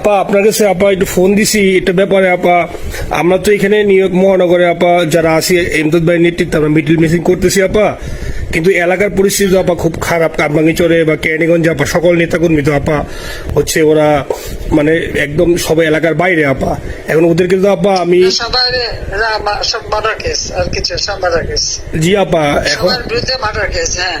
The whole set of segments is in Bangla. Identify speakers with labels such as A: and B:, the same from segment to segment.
A: আপা আপনার কাছে আপা একটু ফোন দিছি এটা ব্যাপারে আপা আমরা তো এখানে নিউ ইয়র্ক মহানগরে আপা যারা আছি এমদাদ ভাই নেতৃত্বে আমরা মিডিল মিসিং করতেছি আপা। কিন্তু এলাকার পরিস্থিতি আপা খুব খারাপ কামবাঙ্গিচরে বা কেরানীগঞ্জে আপা সকল নেতাকর্মী তো আপা হচ্ছে ওরা মানে একদম সবাই এলাকার বাইরে আপা। এখন ওদেরকে তো আপা আমি জি আপা এখন
B: বিরুদ্ধে মার্ডার কেস হ্যাঁ।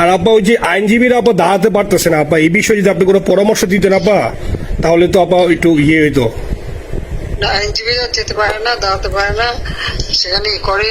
A: আর আপা ওই যে আইনজীবীরা আপা দাঁড়াতে পারতেছে না আপা এই বিষয়ে যদি আপনি কোনো পরামর্শ দিতেন আপা তাহলে তো আপা একটু ইয়ে হইতো।
B: আইনজীবীরা যেতে পারে না, দাঁড়াতে পারে না, সেখানে করে।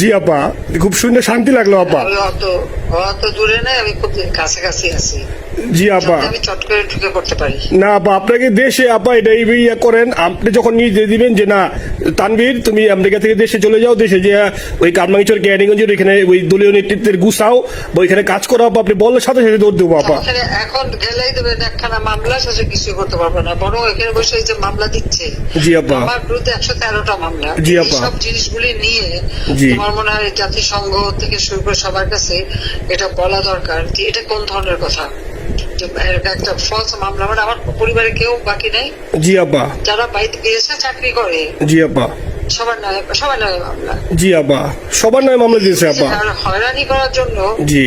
A: জি আপা। খুব শুনে শান্তি লাগল আপা।
B: আমি অত অত দূরে নেই আমি খুব কাছাকাছি আছি।
A: জি আপা। না আপা আপনাকে দেশে আপা এটা ইয়ে করেন আপনি যখন নিজে দিবেন যে না তানভীর তুমি আমেরিকা থেকে দেশে চলে যাও দেশে যে ওই কারমাঙ্গিচর ক্যারিগঞ্জের ওইখানে ওই দলীয় নেতৃত্বের গুছাও বা ওইখানে কাজ করো আপা আপনি বললে সাথে সাথে দৌড় দেবো আপা।
B: এখন গেলেই দেবেন একখানা মামলা শেষে কিছু করতে পারবে না বরং এখানে বসে এই যে মামলা দিচ্ছে।
A: জি আপা।
B: আমার বিরুদ্ধে একশো তেরোটা মামলা।
A: জি আপা।
B: সব জিনিসগুলি নিয়ে
A: জি।
B: তোমার মনে হয় জাতিসংঘ থেকে শুরু করে সবার কাছে এটা বলা দরকার যে এটা কোন ধরনের কথা? একটা ফলস মামলা মানে আমার পরিবারে কেউ বাকি নাই?
A: জি আপা
B: যারা বাইরে গিয়েছে চাকরি করে।
A: জি আপা
B: সবার নয় সবার নয় মামলা।
A: জি আপা সবার নয় মামলা দিয়েছে আপা
B: হয়রানি করার জন্য
A: জি।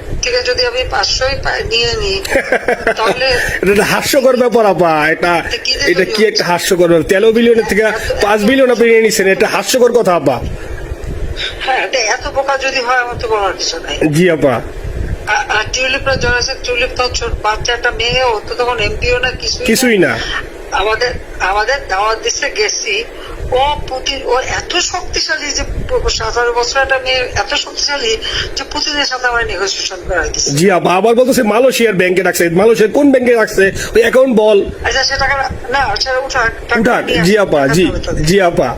B: থেকে যদি আমি পাঁচশোই নিয়ে নিই তাহলে
A: এটা হাস্যকর ব্যাপার আপা। এটা এটা কি একটা হাস্যকর ব্যাপার? তেরো বিলিয়নের থেকে পাঁচ বিলিয়ন আপনি নিয়ে এটা হাস্যকর কথা আপা।
B: হ্যাঁ এত বোকা যদি হয় আমার তো বলার কিছু নাই।
A: জি আপা।
B: আর- টিউলিপরা জড়াছে টিউলিপ তো ছোট বাচ্চা একটা মেয়ে ও তো তখন এমপিও না কিছুই না।
A: কিছুই না।
B: আমাদের আমাদের দাওয়াত দিচ্ছে গেছি ও পুতিন ও এত শক্তিশালী যে সতেরো বছর একটা মেয়ে এত শক্তিশালী যে পুতিনের সাথে আমার নেগোসিয়েশন করাই দিচ্ছে
A: জি আপা আবার বলতেছে মালয়েশিয়ার ব্যাংকে রাখছে। মালয়েশিয়ার কোন ব্যাংকে রাখছে? ওই অ্যাকাউন্ট বল।
B: আচ্ছা সে টাকা না সেটা উঠাক টাকা
A: উঠাক জি আপা জি জি আপা।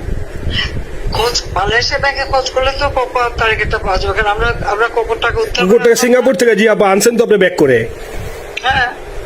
B: খোঁজ মালয়েশিয়া ব্যাংকে খোঁজ করলে তো কখন তারিখটা পাওয়া যাবে। কারণ আমরা আমরা কখন টাকা উত্তর
A: সিঙ্গাপুর থেকে জি আপা আনছেন তো আপনি ব্যাক করে?
B: হ্যাঁ।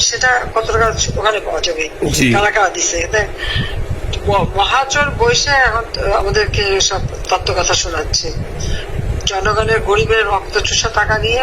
B: সেটা কত টাকা ওখানে পাওয়া যাবে?
A: টাকা
B: কারা এতে মহাচর বৈশে এখন আমাদেরকে সব তত্ত্ব কথা শোনাচ্ছে। জনগণের গরিবের রক্ত চুষা টাকা নিয়ে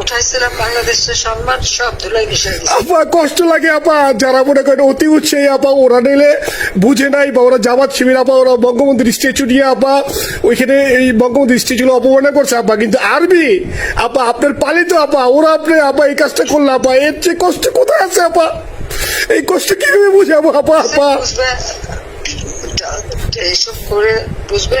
B: উঠাইছিলাম বাংলাদেশের সম্মান সব ধুলাই মিশাই দিচ্ছে
A: আপা কষ্ট লাগে আপা। যারা মনে করেন অতি উৎসাহী আপা ওরা নিলে বুঝে নাই বা ওরা জামাত শিবির আপা ওরা বঙ্গবন্ধুর স্ট্যাচু নিয়ে আপা ওইখানে এই বঙ্গবন্ধুর স্ট্যাচু অপমানে করছে আপা। কিন্তু আরবি আপা আপনার পালিত আপা ওরা আপনি আপা এই কাজটা করলে আপা এর চেয়ে কষ্ট কোথায় আছে আপা? এই কষ্ট কীভাবে বুঝাবো আপা আপা?
B: এইসব করে বুঝবে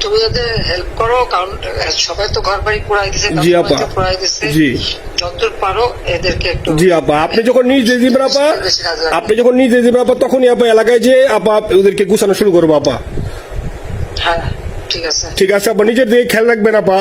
B: তুমি যাতে হেল্প করো কারণ সবাই তো ঘর বাড়ি পুরাই দিছে
A: জি, আপা।
B: দিছে।
A: জি।
B: যতদূর পারো এদেরকে একটু
A: জি আপা। আপনি যখন নিজ দিবেন আপা আপনি যখন নিজ দিবেন আপা তখনই আপা এলাকায় যে আপা ওদেরকে গুছানো শুরু করব আপা।
B: হ্যাঁ ঠিক আছে।
A: ঠিক আছে আপা। নিজের দিকে খেয়াল রাখবেন আপা।